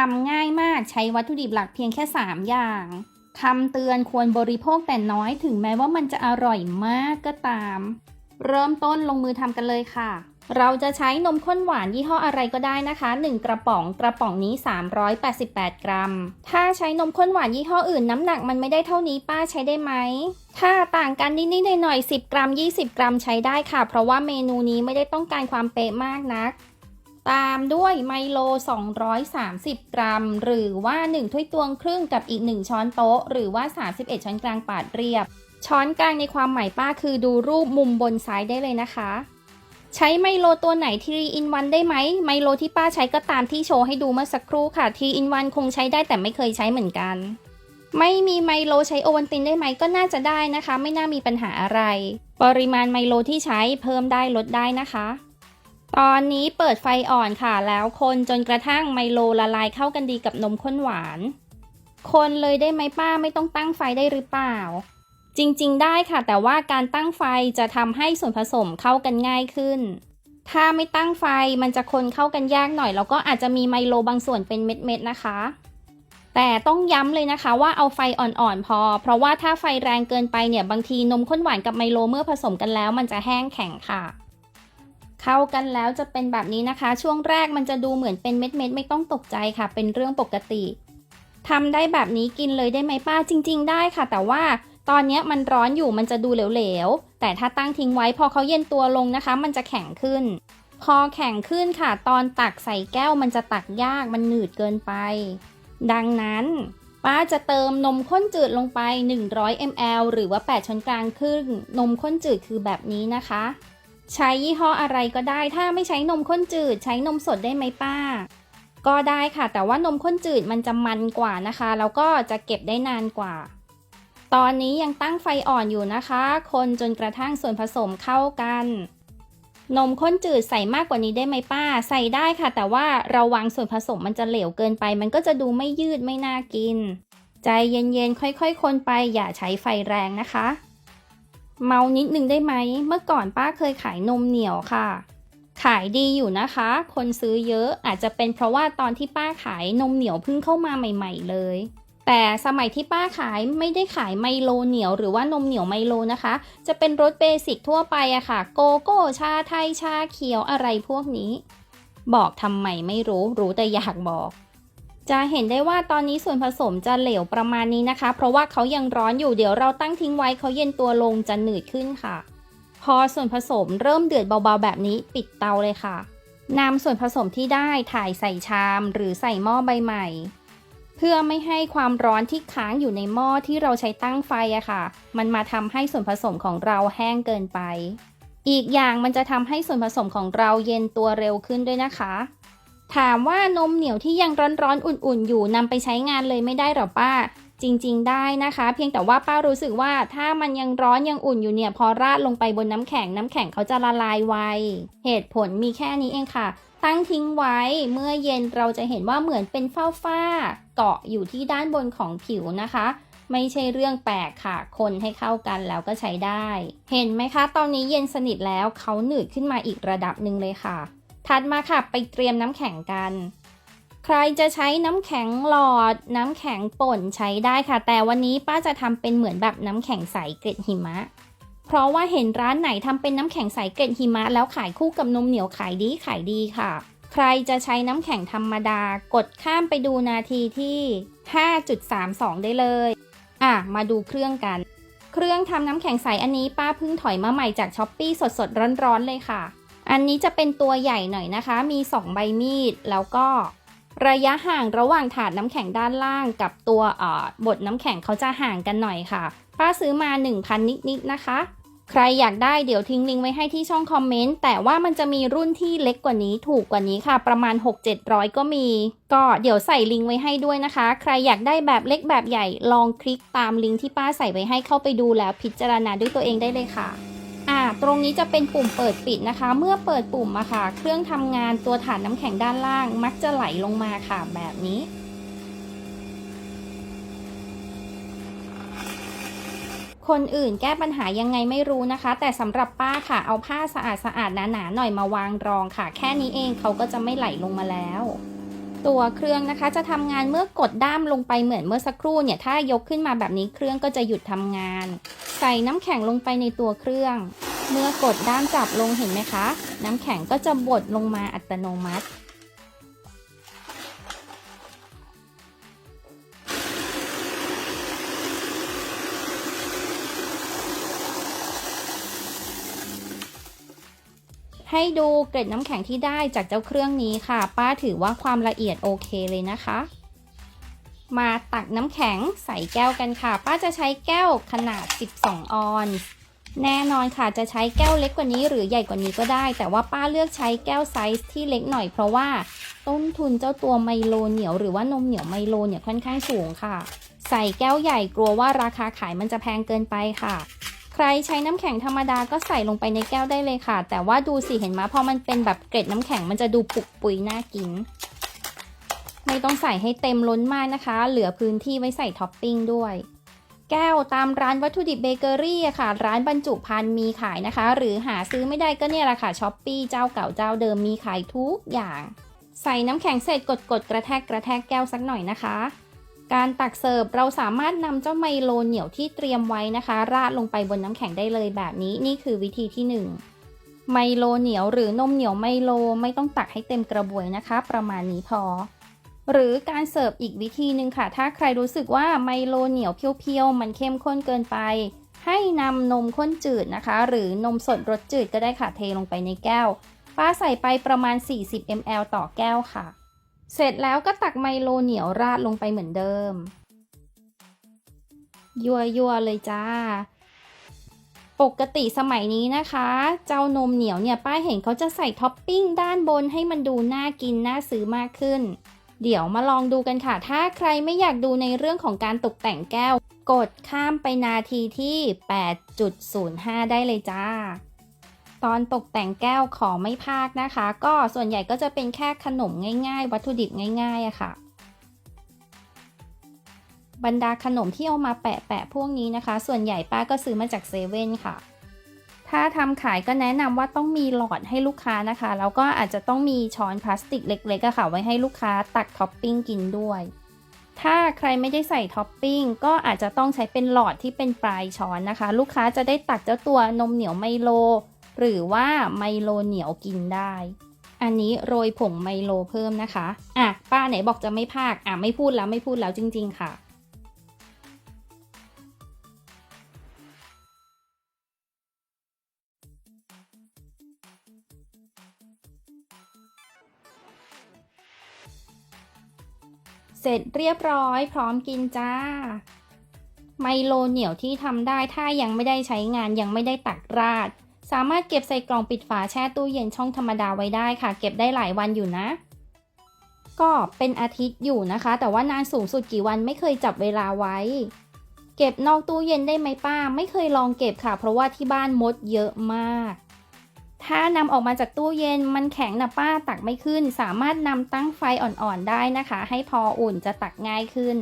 ทำง่ายมากใช้วัตถุดิบหลักเพียงแค่ 3 อย่างคำเตือนควรบริโภคแต่น้อยถึงแม้ว่ามันจะอร่อยมากก็ตาม เริ่มต้นลงมือทำกันเลยค่ะ เราจะใช้นมข้นหวานยี่ห้ออะไรก็ได้นะคะ 1 กระป๋องกระป๋องนี้ 388 กรัม ถ้าใช้นมข้นหวานยี่ห้ออื่นน้ำหนักมันไม่ได้เท่านี้ป้าใช้ได้ไหม ถ้าต่างกันนิดๆหน่อยๆ10 กรัม 20 กรัมใช้ได้ค่ะ เพราะว่าเมนูนี้ไม่ได้ต้องการความเป๊ะมากนัก ตามด้วยไมโล 230 กรัม หรือว่า 1 ถ้วยตวงครึ่งกับอีก 1 ช้อนโต๊ะ หรือว่า 31 ช้อนกลางปาดเรียบ ช้อนกลางในความหมายป้าคือดูรูปมุมบนซ้ายได้เลยนะคะ ใช้ไมโลตัวไหนทีอินวันได้ไหมไมโลที่ป้าใช้ก็ตามที่โชว์ให้ดูเมื่อสักครู่ค่ะทีอินวันคงใช้ได้แต่ไม่เคยใช้เหมือนกัน ไม่มีไมโลใช้โอวัลตินได้ไหมก็น่าจะได้นะคะ ไม่น่ามีปัญหาอะไร ปริมาณไมโลที่ใช้เพิ่มได้ลดได้นะคะ ตอนนี้เปิดไฟอ่อนค่ะ แล้วคนจนกระทั่งไมโลละลายเข้ากันดีกับนมข้นหวาน คนเลยได้ไหมป้าไม่ต้องตั้งไฟได้หรือเปล่า จริงๆ ได้ค่ะ แต่ว่าการตั้งไฟจะทำให้ส่วนผสมเข้ากันง่ายขึ้น ถ้าไม่ตั้งไฟมันจะคนเข้ากันยากหน่อย แล้วก็อาจจะมีไมโลบางส่วนเป็นเม็ดๆนะคะ แต่ต้องย้ำเลยนะคะว่าเอาไฟอ่อนๆพอ เพราะว่าถ้าไฟแรงเกินไปเนี่ยบางทีนมข้นหวานกับไมโลเมื่อผสมกันแล้ว มันจะแห้งแข็งค่ะ เข้ากันแล้วจะเป็นแบบนี้นะคะ ช่วงแรกมันจะดูเหมือนเป็นเม็ดๆไม่ต้องตกใจค่ะ เป็นเรื่องปกติทำได้แบบนี้กินเลยได้ไหมป้าจริง ๆ ได้ค่ะ แต่ว่าตอนนี้มันร้อนอยู่มันจะดูเหลวๆ แต่ถ้าตั้งทิ้งไว้พอเขาเย็นตัวลงนะคะ มันจะแข็งขึ้น พอแข็งขึ้นค่ะ ตอนตักใส่แก้วมันจะตักยากมันหนืดเกินไป ดังนั้น ป้าจะเติมนมข้นจืดลงไป 100 ml หรือว่า 8ช้อนกลางครึ่งนมข้นจืดคือแบบนี้นะคะ ใช้ยี่ห้ออะไรก็ได้ ถ้าไม่ใช้นมข้นจืด ใช้นมสดได้ไหมป้า ก็ได้ค่ะ แต่ว่านมข้นจืดมันจะมันกว่านะคะ แล้วก็จะเก็บได้นานกว่า ตอนนี้ยังตั้งไฟอ่อนอยู่นะคะ คนจนกระทั่งส่วนผสมเข้ากัน นมข้นจืดใส่มากกว่านี้ได้ไหมป้า ใส่ได้ค่ะ แต่ว่าเราวางส่วนผสมมันจะเหลวเกินไป มันก็จะดูไม่ยืดไม่น่ากิน ใจเย็นๆ ค่อยๆ คนไป อย่าใช้ไฟแรงนะคะ เมานิดนึงได้ไหม เมื่อก่อนป้าเคยขายนมเหนียวค่ะ ขายดีอยู่นะคะ คนซื้อเยอะอาจจะเป็นเพราะว่าตอนที่ป้าขายนมเหนียวเพิ่งเข้ามาใหม่ ๆ เลย แต่สมัยที่ป้าขายไม่ได้ขายไมโลเหนียวหรือว่านมเหนียวไมโลนะคะ จะเป็นรสเบสิกทั่วไปอะค่ะ โกโก้ชาไทยชาเขียวอะไรพวกนี้ บอกทำไมไม่รู้รู้แต่อยากบอก จะเห็นได้ว่าตอนนี้ส่วนผสมจะเหลวประมาณนี้นะคะ เพราะว่าเขายังร้อนอยู่เดี๋ยวเราตั้งทิ้งไว้เขาเย็นตัวลงจะหนืดขึ้นค่ะ พอส่วนผสมเริ่มเดือดเบาๆแบบนี้ปิดเตาเลยค่ะนำส่วนผสมที่ได้ถ่ายใส่ชาม หรือใส่หม้อใบใหม่ เพื่อไม่ให้ความร้อนที่ค้างอยู่ในหม้อที่เราใช้ตั้งไฟอะค่ะ มันมาทำให้ส่วนผสมของเราแห้งเกินไป อีกอย่างมันจะทำให้ส่วนผสมของเราเย็นตัวเร็วขึ้นด้วยนะคะ ถามว่านมเหนียวที่ยังร้อนๆอุ่นๆ อยู่นำไปใช้งานเลยไม่ได้หรอป้า จริงๆ ได้นะคะ เพียงแต่ว่าป้ารู้สึกว่าถ้ามันยังร้อนยังอุ่นอยู่เนี่ย พอราดลงไปบนน้ำแข็งน้ำแข็งเขาจะละลายไว เหตุผลมีแค่นี้เองค่ะ ตั้งทิ้งไว้เมื่อเย็นเราจะเห็นว่าเหมือนเป็นฝ้าฝ้าเกาะอยู่ที่ด้านบนของผิวนะคะไม่ใช่เรื่องแปลกค่ะ คนให้เข้ากันแล้วก็ใช้ได้ เห็นไหมคะ ตอนนี้เย็นสนิทแล้วเขาหนืดขึ้นมาอีกระดับหนึ่งเลยค่ะ ถัดมาค่ะไปเตรียมน้ำแข็งกัน ใครจะใช้น้ำแข็งหลอด น้ำแข็งป่นใช้ได้ค่ะ แต่วันนี้ป้าจะทำเป็นเหมือนแบบน้ำแข็งใสเกล็ดหิมะ เพราะว่าเห็นร้านไหนทำเป็นน้ำแข็งใสเกล็ดหิมะ แล้วขายคู่กับนมเหนียวขายดีขายดีค่ะ ใครจะใช้น้ำแข็งธรรมดากดข้ามไปดูนาทีที่ 5.32 ได้เลย อะ มาดูเครื่องกัน เครื่องทำน้ำแข็งใสอันนี้ป้าเพิ่งถอยมาใหม่จากช้อปปี้สดๆร้อนๆเลยค่ะ อันนี้จะเป็นตัวใหญ่หน่อยนะคะ มี 2 ใบมีด แล้วก็ระยะห่างระหว่างถาดน้ำแข็งด้านล่างกับตัวบดน้ำแข็งเขาจะห่างกันหน่อยค่ะ ป้าซื้อมา 1,000 นิดๆนะคะ ใครอยากได้เดี๋ยวทิ้งลิงก์ไว้ให้ที่ช่องคอมเมนต์ แต่ว่ามันจะมีรุ่นที่เล็กกว่านี้ถูกกว่านี้ค่ะ ประมาณ 6-700 ก็มี ก็เดี๋ยวใส่ลิงก์ไว้ให้ด้วยนะคะ ใครอยากได้แบบเล็กแบบใหญ่ลองคลิกตามลิงก์ที่ป้าใส่ไว้ให้เข้าไปดูแล้วพิจารณาด้วยตัวเองได้เลยค่ะ ตรงนี้จะเป็นปุ่มเปิดปิดนะคะ เมื่อเปิดปุ่มอะค่ะ เครื่องทำงานตัวถาดน้ำแข็งด้านล่าง มักจะไหลลงมาค่ะแบบนี้ คนอื่นแก้ปัญหายังไงไม่รู้นะคะ แต่สำหรับป้าค่ะ เอาผ้าสะอาดสะอาดๆหนาๆหน่อยมาวางรองค่ะ แค่นี้เองเขาก็จะไม่ไหลลงมาแล้ว ตัวเครื่องนะคะจะทำงานเมื่อกดด้ามลงไปเหมือนเมื่อสักครู่เนี่ยถ้ายกขึ้นมาแบบนี้เครื่องก็จะหยุดทำงาน ใส่น้ำแข็งลงไปในตัวเครื่อง เมื่อกดด้ามจับลงเห็นไหมคะ น้ำแข็งก็จะบดลงมาอัตโนมัติ ให้ดูเกร็ดน้ำแข็งที่ได้จากเจ้าเครื่องนี้ค่ะ ป้าถือว่าความละเอียดโอเคเลยนะคะ มาตักน้ำแข็งใส่แก้วกันค่ะ ป้าจะใช้แก้วขนาด 12 ออนซ์ แน่นอนค่ะจะใช้แก้วเล็กกว่านี้หรือใหญ่กว่านี้ก็ได้ แต่ว่าป้าเลือกใช้แก้วไซส์ที่เล็กหน่อยเพราะว่าต้นทุนเจ้าตัวไมโลเหนียวหรือว่านมเหนียวไมโลเนี่ยค่อนข้างสูงค่ะ ใส่แก้วใหญ่กลัวว่าราคาขายมันจะแพงเกินไปค่ะ ใครใช้น้ำแข็งธรรมดาก็ใส่ลงไปในแก้วได้เลยค่ะ แต่ว่าดูสิเห็นไหมพอมันเป็นแบบเกล็ดน้ำแข็งมันจะดูปุกปุยน่ากิน ไม่ต้องใส่ให้เต็มล้นมากนะคะ เหลือพื้นที่ไว้ใส่ท็อปปิ้งด้วย แก้วตามร้านวัตถุดิบเบเกอรี่ค่ะ ร้านบรรจุภัณฑ์มีขายนะคะ หรือหาซื้อไม่ได้ก็เนี่ยแหละค่ะช้อปปี้เจ้าเก่าเจ้าเดิมมีขายทุกอย่าง ใส่น้ำแข็งเสร็จกดกดๆกระแทกกระแทกแก้วสักหน่อยนะคะ การตักเสิร์ฟเราสามารถนำเจ้าไมโลเหนียวที่เตรียมไว้นะคะ ราดลงไปบนน้ำแข็งได้เลยแบบนี้นี่คือวิธีที่ 1 ไมโลเหนียวหรือนมเหนียวไมโลไม่ต้องตักให้เต็มกระบวยนะคะ ประมาณนี้พอ หรือการเสิร์ฟอีกวิธีหนึ่งค่ะ ถ้าใครรู้สึกว่าไมโลเหนียวเพียวๆ มันเข้มข้นเกินไป ให้นำนมข้นจืดนะคะ หรือนมสดรสจืดก็ได้ค่ะเทลงไปในแก้วป้าใส่ไปประมาณ 40 ml ต่อแก้วค่ะ เสร็จแล้วก็ตักไมโลเหนียวราดลงไปเหมือนเดิม ยัวยัวๆเลยจ้า ปกติสมัยนี้นะคะ เจ้านมเหนียวเนี่ยป้าเห็นเขาจะใส่ท็อปปิ้งด้านบนให้มันดูน่ากินน่าซื้อมากขึ้น เดี๋ยวมาลองดูกันค่ะ ถ้าใครไม่อยากดูในเรื่องของการตกแต่งแก้ว กดข้ามไปนาทีที่ 8.05 ได้เลยจ้า ตอนตกแต่งแก้วขอไม่พากนะคะ ก็ส่วนใหญ่ก็จะเป็นแค่ขนมง่าย ๆ วัตถุดิบง่ายๆอะค่ะ บรรดาขนมที่เอามาแปะๆพวกนี้นะคะ ส่วนใหญ่ป้าก็ซื้อมาจากเซเว่นค่ะ ถ้าทำขายก็แนะนำว่าต้องมีหลอดให้ลูกค้านะคะ แล้วก็อาจจะต้องมีช้อนพลาสติกเล็กๆค่ะ ไว้ให้ลูกค้าตักท็อปปิ้งกินด้วย ถ้าใครไม่ได้ใส่ท็อปปิ้งก็อาจจะต้องใช้เป็นหลอดที่เป็นปลายช้อนนะคะ ลูกค้าจะได้ตักเจ้าตัวนมเหนียวไมโล หรือว่าไมโลเหนียวกินได้ อันนี้โรยผงไมโลเพิ่มนะคะ อะป้าไหนบอกจะไม่พากอะไม่พูดแล้วไม่พูดแล้วจริง ๆ ค่ะ เสร็จเรียบร้อยพร้อมกินจ้า ไมโลเหนียวที่ทำได้ถ้ายังไม่ได้ใช้งานยังไม่ได้ตักราด สามารถเก็บใส่กล่องปิดฝาแช่ตู้เย็นช่องธรรมดาไว้ได้ค่ะ เก็บได้หลายวันอยู่นะ ก็เป็นอาทิตย์อยู่นะคะ แต่ว่านานสูงสุดกี่วันไม่เคยจับเวลาไว้ เก็บนอกตู้เย็นได้ไหมป้า ไม่เคยลองเก็บค่ะ เพราะว่าที่บ้านมดเยอะมาก ถ้านำออกมาจากตู้เย็นมันแข็งนะป้าตักไม่ขึ้น สามารถนำตั้งไฟอ่อนๆได้นะคะ ให้พออุ่นจะตักง่ายขึ้น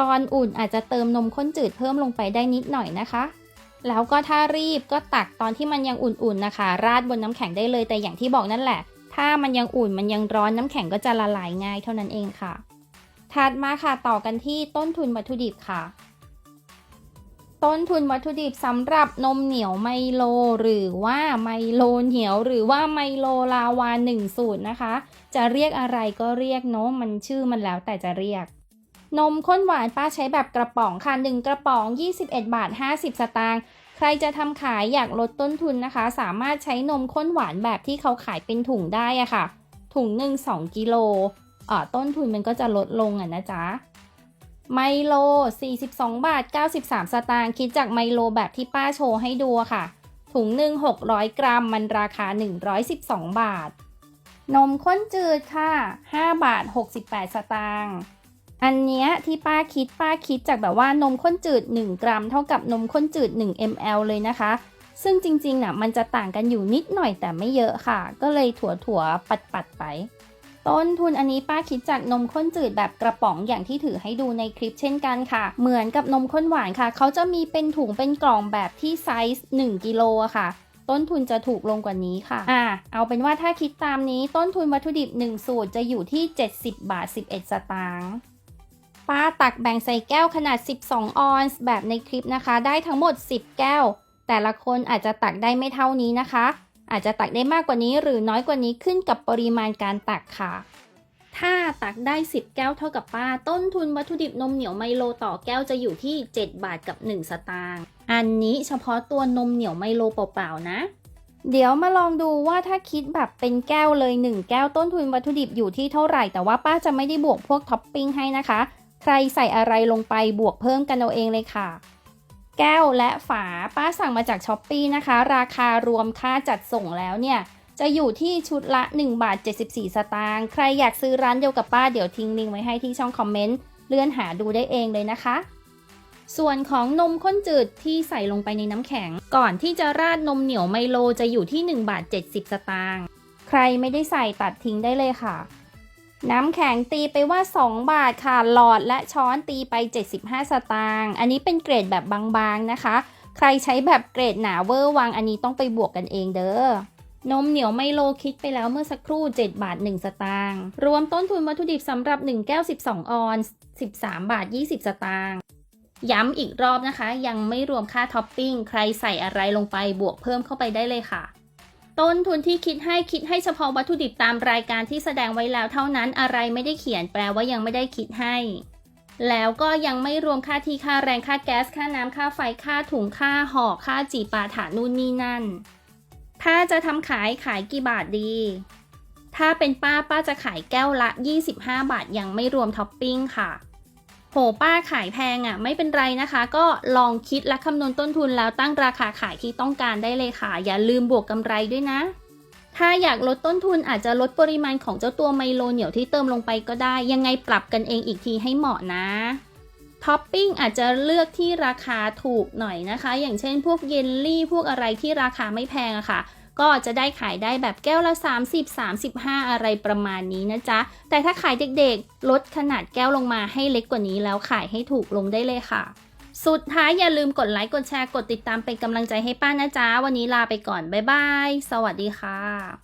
ตอนอุ่นอาจจะเติมนมข้นจืดเพิ่มลงไปได้นิดหน่อยนะคะ แล้วก็ถ้ารีบก็ตักตอนที่มันยังอุ่นๆนะคะ ราดบนน้ำแข็งได้เลยแต่อย่างที่บอกนั่นแหละ ถ้ามันยังอุ่นมันยังร้อนน้ำแข็งก็จะละลายง่ายเท่านั้นเองค่ะถัดมาค่ะต่อกันที่ต้นทุนวัตถุดิบค่ะ ต้นทุนวัตถุดิบสำหรับนมเหนียวไมโล หรือว่าไมโลเหนียว หรือว่าไมโลลาวาหนึ่งสูตรนะคะ จะเรียกอะไรก็เรียกเนาะมันชื่อมันแล้วแต่จะเรียก นมข้นหวานป้าใช้แบบกระป๋องค่ะ 1 กระป๋อง 21 บาท 50 สตางค์ใครจะทำขายอยากลดต้นทุนนะคะ สามารถใช้นมข้นหวานแบบที่เขาขายเป็นถุงได้อะค่ะ ถุงหนึ่ง2กิโลอ่าต้นทุนมันก็จะลดลงอะนะจ๊ะ ไมโล 42 บาท 93 สตางค์คิดจากไมโลแบบที่ป้าโชว์ให้ดูค่ะ ถุงหนึ่ง600 กรัม มันราคา 112 บาท นมข้นจืดค่ะ 5 บาท 68 สตางค์อันเนี้ยที่ป้าคิดป้าคิดจากแบบว่านมข้นจืด 1 กรัม เท่ากับนมข้นจืด 1 ml เลยนะคะ ซึ่งจริงๆน่ะมันจะต่างกันอยู่นิดหน่อยแต่ไม่เยอะค่ะ ก็เลยถั่วๆปัดๆไป ต้นทุนอันนี้ป้าคิดจากนมข้นจืดแบบกระป๋องอย่างที่ถือให้ดูในคลิปเช่นกันค่ะ เหมือนกับนมข้นหวานค่ะ เขาจะมีเป็นถุงเป็นกล่องแบบที่ไซส์1กิโลค่ะ ต้นทุนจะถูกลงกว่านี้ค่ะ อ่า เอาเป็นว่าถ้าคิดตามนี้ต้นทุนวัตถุดิบ 1 สูตรจะอยู่ที่ 70 บาท 11 สตางค์ป้าตักแบ่งใส่แก้วขนาด 12 ออนซ์แบบในคลิปนะคะ ได้ทั้งหมด 10 แก้ว แต่ละคนอาจจะตักได้ไม่เท่านี้นะคะ อาจจะตักได้มากกว่านี้หรือน้อยกว่านี้ขึ้นกับปริมาณการตักค่ะ ถ้าตักได้ 10 แก้วเท่ากับป้า ต้นทุนวัตถุดิบนมเหนียวไมโลต่อแก้วจะอยู่ที่ 7 บาทกับ 1 สตางค์ อันนี้เฉพาะตัวนมเหนียวไมโลเปล่าๆนะ เดี๋ยวมาลองดูว่าถ้าคิดแบบเป็นแก้วเลย 1 แก้วต้นทุนวัตถุดิบอยู่ที่เท่าไหร่ แต่ว่าป้าจะไม่ได้บวกพวกท็อปปิ้งให้นะคะ ใครใส่อะไรลงไปบวกเพิ่มกันเอาเองเลยค่ะ แก้วและฝาป้าสั่งมาจากช้อปปีนะคะ ราคารวมค่าจัดส่งแล้วเนี่ย จะอยู่ที่ชุดละ 1 บาท 74 สตางค์ใครอยากซื้อร้านเดียวกับป้าเดี๋ยวทิ้งลิงก์ไว้ให้ที่ช่องคอมเมนต์เลื่อนหาดูได้เองเลยนะคะ ส่วนของนมข้นจืดที่ใส่ลงไปในน้ำแข็ง ก่อนที่จะราดนมเหนียวไมโลจะอยู่ที่ 1 บาท 70 สตางค์ใครไม่ได้ใส่ตัดทิ้งได้เลยค่ะ น้ำแข็งตีไปว่า 2 บาทค่ะ หลอดและช้อนตีไป 75 สตางค์ อันนี้เป็นเกรดแบบบางๆนะคะ ใครใช้แบบเกรดหนาเวอร์วังอันนี้ต้องไปบวกกันเองเด้อนมเหนียวไมโลคิดไปแล้วเมื่อสักครู่ 7 บาท 1 สตางค์ รวมต้นทุนวัตถุดิบสำหรับ 1 แก้ว 12 ออนซ์13 บาท 20 สตางค์ ย้ำอีกรอบนะคะ ยังไม่รวมค่าท็อปปิ้ง ใครใส่อะไรลงไปบวกเพิ่มเข้าไปได้เลยค่ะ ต้นทุนที่คิดให้คิดให้เฉพาะวัตถุดิบตามรายการที่แสดงไว้แล้วเท่านั้นอะไรไม่ได้เขียนแปลว่ายังไม่ได้คิดให้ แล้วก็ยังไม่รวมค่าที่ค่าแรงค่าแก๊สค่าน้ำค่าไฟค่าถุงค่าห่อค่าจีปาถานู่นนี่นั่น ถ้าจะทำขายขายกี่บาทดี ถ้าเป็นป้าป้าจะขายแก้วละ 25 บาทยังไม่รวมท็อปปิ้งค่ะ โหป้าขายแพงอะ่ะไม่เป็นไรนะคะ ก็ลองคิดและคำนวณต้นทุนแล้วตั้งราคาขายที่ต้องการได้เลยค่ะ อย่าลืมบวกกำไรด้วยนะ ถ้าอยากลดต้นทุนอาจจะลดปริมาณของเจ้าตัวไมโลเหนียวที่เติมลงไปก็ได้ ยังไงปรับกันเองอีกทีให้เหมาะนะท็อปปิ้งอาจจะเลือกที่ราคาถูกหน่อยนะคะ อย่างเช่นพวกเยลลี่พวกอะไรที่ราคาไม่แพงอะค่ะ ก็จะได้ขายได้แบบแก้วละ 30 35 อะไรประมาณนี้นะจ๊ะ แต่ถ้าขายเด็กๆ ลดขนาดแก้วลงมาให้เล็กกว่านี้แล้วขายให้ถูกลงได้เลยค่ะ สุดท้ายอย่าลืมกดไลค์ กดแชร์ กดติดตามเป็นกำลังใจให้ป้านะจ๊ะ วันนี้ลาไปก่อน บ๊ายบาย สวัสดีค่ะ